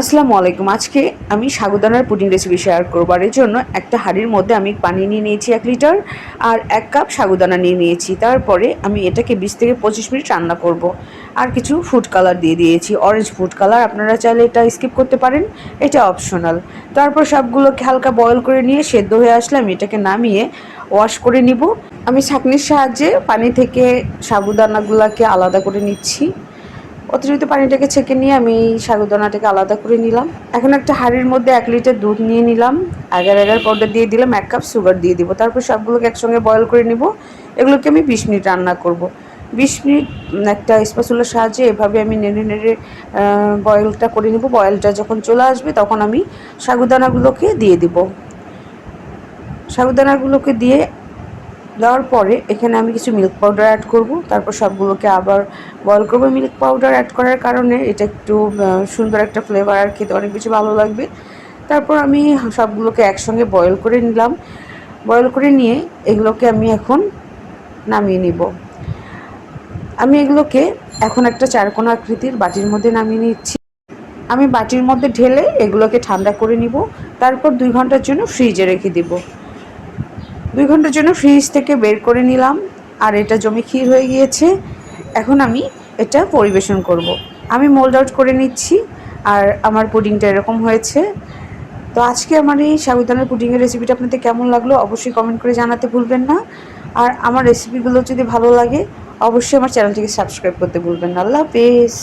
আসসালামু আলাইকুম। আজকে আমি সাগুদানার পুডিং রেসিপি শেয়ার করব আর এর জন্য একটা হাঁড়ির মধ্যে আমি পানি নিয়ে নিয়েছি এক লিটার আর এক কাপ সাগুদানা নিয়ে নিয়েছি। তারপরে আমি এটাকে বিশ থেকে পঁচিশ মিনিট রান্না করব। আর কিছু ফুড কালার দিয়ে দিয়েছি। অরেঞ্জ ফুড কালার আপনারা চাইলে এটা স্কিপ করতে পারেন। এটা অপশনাল তারপর সবগুলোকে হালকা বয়ল করে নিয়ে সেদ্ধ হয়ে আসলে আমি এটাকে নামিয়ে ওয়াশ করে নিব। আমি ছাঁকনির সাহায্যে পানি থেকে সাবুদানাগুলোকে আলাদা করে নিচ্ছি। অতিরিক্ত পানিটাকে ছেঁকে নিয়ে আমি সাগুদানাটাকে আলাদা করে নিলাম। এখন একটা হাঁড়ির মধ্যে এক লিটার দুধ নিয়ে নিলাম। আগার আগার পাউডার দিয়ে দিলাম, এক কাপ সুগার দিয়ে দিব। তারপর সবগুলোকে একসঙ্গে বয়ল করে নিব। এগুলোকে আমি বিশ মিনিট রান্না করব। বিশ মিনিট একটা স্পাসুলার সাহায্যে এভাবে আমি নেড়ে নেড়ে বয়েলটা করে নেব। বয়েলটা যখন চলে আসবে তখন আমি সাগুদানাগুলোকে দিয়ে দিব। সাগুদানাগুলোকে দিয়ে দেওয়ার পরে এখানে আমি কিছু মিল্ক পাউডার অ্যাড করব। তারপর সবগুলোকে আবার বয়েল করব। মিল্ক পাউডার অ্যাড করার কারণে এটা একটু সুন্দর একটা ফ্লেভার আর খেতে অনেক বেশি ভালো লাগবে। তারপর আমি সবগুলোকে একসঙ্গে বয়েল করে নিলাম। বয়েল করে নিয়ে এগুলোকে আমি এখন নামিয়ে নিব। আমি এগুলোকে এখন একটা চারকোনা আকৃতির বাটির মধ্যে নামিয়ে নিচ্ছি। আমি বাটির মধ্যে ঢেলে এগুলোকে ঠান্ডা করে নিব। তারপর দুই ঘণ্টার জন্য ফ্রিজে রেখে দিব। দুই ঘণ্টার জন্য ফ্রিজ থেকে বের করে নিলাম। আর এটা জমি ক্ষীর হয়ে গিয়েছে। এখন আমি এটা পরিবেশন করব। আমি মোল্ড আউট করে নিচ্ছি। আর আমার পুডিংটা এরকম হয়েছে। তো আজকে আমার এই সাবুদানার পুডিংয়ের রেসিপিটা আপনাদের কেমন লাগল অবশ্যই কমেন্ট করে জানাতে ভুলবেন না। আর আমার রেসিপিগুলো যদি ভালো লাগে, অবশ্যই আমার চ্যানেলটিকে সাবস্ক্রাইব করতে ভুলবেন না। আল্লাহ হাফেজ।